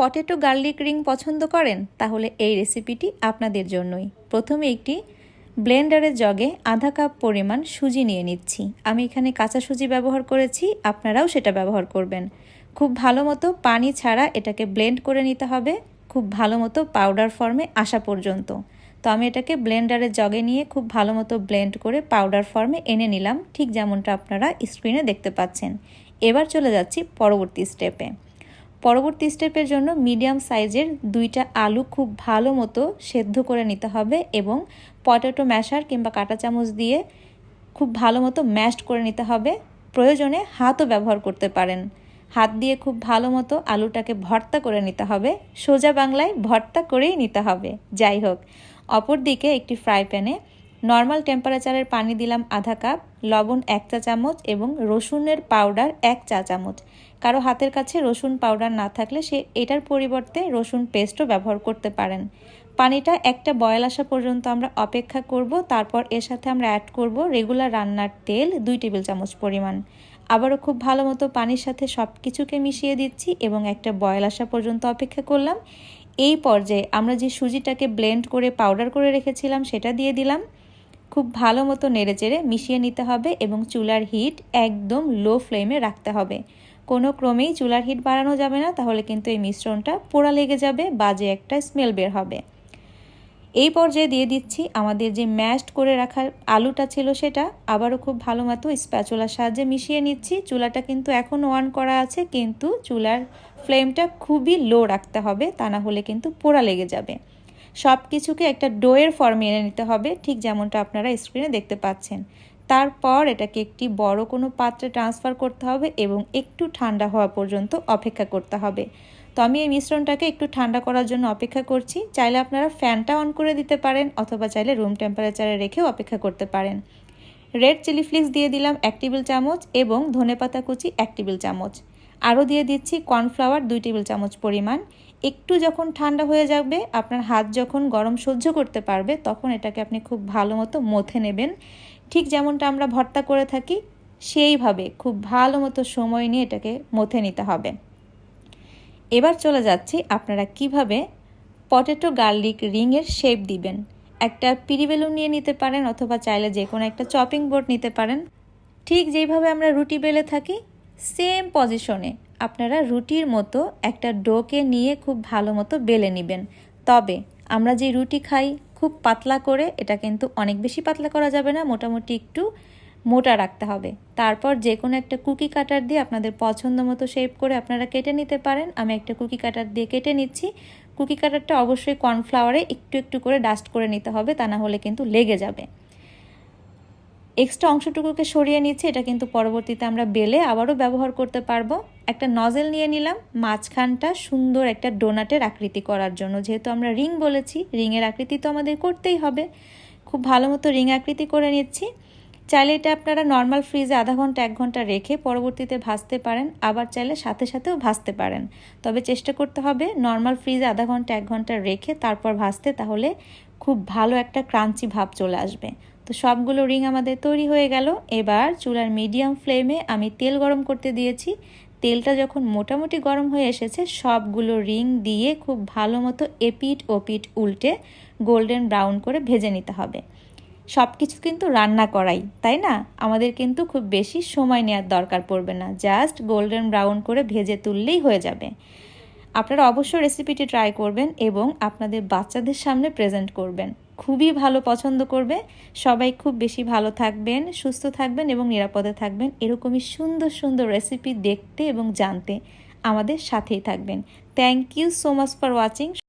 Potato garlic ring পছন্দ করেন? তাহলে এই রেসিপিটি আপনাদের জন্যই। প্রথমে একটি ব্লেন্ডারের জগে আধা কাপ পরিমাণ সুজি নিয়ে নিচ্ছি। আমি এখানে কাঁচা সুজি ব্যবহার করেছি, আপনারাও সেটা ব্যবহার করবেন। খুব ভালো মতো পানি ছাড়া এটাকে ব্লেন্ড করে নিতে হবে। খুব ভালো মতো পাউডার ফর্মে আসা পর্যন্ত। তো আমি এটাকে ব্লেন্ডারের জগে নিয়ে খুব ভালো মতো ব্লেন্ড করে পাউডার ফর্মে এনে নিলাম। ঠিক যেমনটা আপনারা স্ক্রিনে দেখতে পাচ্ছেন। এবার চলে যাচ্ছি পরবর্তী স্টেপে। পরবর্তী স্টেপের জন্য মিডিয়াম সাইজের দুইটা আলু খুব ভালো মতো সেদ্ধ করে নিতে হবে এবং পটেটো ম্যাশার কিংবা কাঁটা চামচ দিয়ে খুব ভালো মতো ম্যাশড করে নিতে হবে। প্রয়োজনে হাতও ব্যবহার করতে পারেন। হাত দিয়ে খুব ভালো মতো আলুটাকে ভর্তা করে নিতে হবে। সোজা বাংলায় ভর্তা করেই নিতে হবে। যাই হোক অপর দিকে একটি ফ্রাই প্যানে নর্মাল টেম্পারেচারের পানি দিলাম আধা কাপ, লবণ এক চা চামচ এবং রসুনের পাউডার এক চা চামচ। কারও হাতের কাছে রসুন পাউডার না থাকলে সে এটার পরিবর্তে রসুন পেস্টও ব্যবহার করতে পারেন। পানিটা একটা বয়েল আসা পর্যন্ত আমরা অপেক্ষা করব, তারপর এর সাথে আমরা অ্যাড করব রেগুলার রান্নার তেল দুই টেবিল চামচ পরিমাণ। আবারও খুব ভালো মতো পানির সাথে সব কিছুকে মিশিয়ে দিচ্ছি এবং একটা বয়েল আসা পর্যন্ত অপেক্ষা করলাম। এই পর্যায়ে আমরা যে সুজিটাকে ব্লেন্ড করে পাউডার করে রেখেছিলাম সেটা দিয়ে দিলাম। খুব ভালো মতো নেড়েচেড়ে মিশিয়ে নিতে হবে এবং চুলার হিট একদম লো ফ্লেমে রাখতে হবে। কোনো ক্রমেই চুলার হিট বাড়ানো যাবে না, তাহলে কিন্তু এই মিশ্রণটা পোড়া লেগে যাবে, বাজে একটা স্মেল বের হবে। এই পর্যায়ে দিয়ে দিচ্ছি আমাদের যে ম্যাশড করে রাখার আলুটা ছিল সেটা, আবারও খুব ভালো মতো স্প্যাচুলার সাহায্যে মিশিয়ে নিচ্ছি। চুলাটা কিন্তু এখন অন করা আছে, কিন্তু চুলার ফ্লেমটা খুবই লো রাখতে হবে, তা না হলে কিন্তু পোড়া লেগে যাবে। সব কিছুকে একটা ডোয়ের ফর্মে এনে নিতে হবে, ঠিক যেমনটা আপনারা স্ক্রিনে দেখতে পাচ্ছেন। তারপর এটাকে একটি বড় কোনো পাত্রে ট্রান্সফার করতে হবে এবং একটু ঠান্ডা হওয়া পর্যন্ত অপেক্ষা করতে হবে। তো আমি এই মিশ্রণটাকে একটু ঠান্ডা করার জন্য অপেক্ষা করছি। চাইলে আপনারা ফ্যানটা অন করে দিতে পারেন অথবা চাইলে রুম টেম্পারেচারে রেখেও অপেক্ষা করতে পারেন। রেড চিলি ফ্লেক্স দিয়ে দিলাম এক টেবিল চামচ এবং ধনেপাতা কুচি এক টেবিল চামচ। আরও দিয়ে দিচ্ছি কর্নফ্লাওয়ার দুই টেবিল চামচ পরিমাণ। একটু যখন ঠান্ডা হয়ে যাবে, আপনার হাত যখন গরম সহ্য করতে পারবে, তখন এটাকে আপনি খুব ভালো মতো মথে নেবেন। ঠিক যেমনটা আমরা ভর্তা করে থাকি, সেইভাবে খুব ভালো মতো সময় নিয়ে এটাকে মথে নিতে হবে। এবার চলে যাচ্ছি, আপনারা কীভাবে পটেটো গার্লিক রিংয়ের শেপ দিবেন। একটা পিরি বেলুন নিয়ে নিতে পারেন, অথবা চাইলে যে কোনো একটা চপিং বোর্ড নিতে পারেন। ঠিক যেইভাবে আমরা রুটি বেলে থাকি, সেম পজিশনে আপনারা রুটির মতো একটা ডোকে নিয়ে খুব ভালো মতো বেলে নেবেন। তবে আমরা যে রুটি খাই খুব পাতলা করে, এটা কিন্তু অনেক বেশি পাতলা করা যাবে না, মোটামুটি একটু মোটা রাখতে হবে। তারপর যে কোনো একটা কুকি কাটার দিয়ে আপনাদের পছন্দ মতো শেপ করে আপনারা কেটে নিতে পারেন। আমি একটা কুকি কাটার দিয়ে কেটে নিচ্ছি। কুকি কাটারটা অবশ্যই কর্নফ্লাওয়ারে একটু একটু করে ডাস্ট করে নিতে হবে, তা না হলে কিন্তু লেগে যাবে। এক্সট্রা অংশটুকুকে সরিয়ে নিচ্ছে, এটা কিন্তু পরবর্তীতে আমরা বেলে আবারও ব্যবহার করতে পারব। একটা নজেল নিয়ে নিলাম, মাঝখানটা সুন্দর একটা ডোনাটের আকৃতি করার জন্য। যেহেতু আমরা রিং বলেছি, রিংয়ের আকৃতি তো আমাদের করতেই হবে। খুব ভালো মতো রিং আকৃতি করে নিচ্ছি। চাইলে এটা আপনারা নর্মাল ফ্রিজে আধা ঘণ্টা, এক ঘণ্টা রেখে পরবর্তীতে ভাজতে পারেন। আবার চাইলে সাথে সাথেও ভাজতে পারেন। তবে চেষ্টা করতে হবে নর্মাল ফ্রিজে আধা ঘণ্টা, এক ঘণ্টা রেখে তারপর ভাজতে, তাহলে খুব ভালো একটা ক্রাঞ্চি ভাব চলে আসবে। তো সবগুলো রিং আমাদের তৈরি হয়ে গেল। এবার চুলার মিডিয়াম ফ্লেমে আমি তেল গরম করতে দিয়েছি। তেলটা যখন মোটামুটি গরম হয়ে এসেছে, সবগুলো রিং দিয়ে খুব ভালো মতো এপিট ওপিট উল্টে গোল্ডেন ব্রাউন করে ভেজে নিতে হবে। সব কিছু কিন্তু রান্না করাই, তাই না? আমাদের কিন্তু খুব বেশি সময় নেওয়ার দরকার পড়বে না। জাস্ট গোল্ডেন ব্রাউন করে ভেজে তুললেই হয়ে যাবে। আপনারা অবশ্যই রেসিপিটি ট্রাই করবেন এবং আপনাদের বাচ্চাদের সামনে প্রেজেন্ট করবেন। খুবই ভালো পছন্দ করবে। সবাই খুব বেশি ভালো থাকবেন, সুস্থ থাকবেন এবং নিরাপদে থাকবেন। এরকমই সুন্দর সুন্দর রেসিপি দেখতে এবং জানতে আমাদের সাথেই থাকবেন। Thank you so much for watching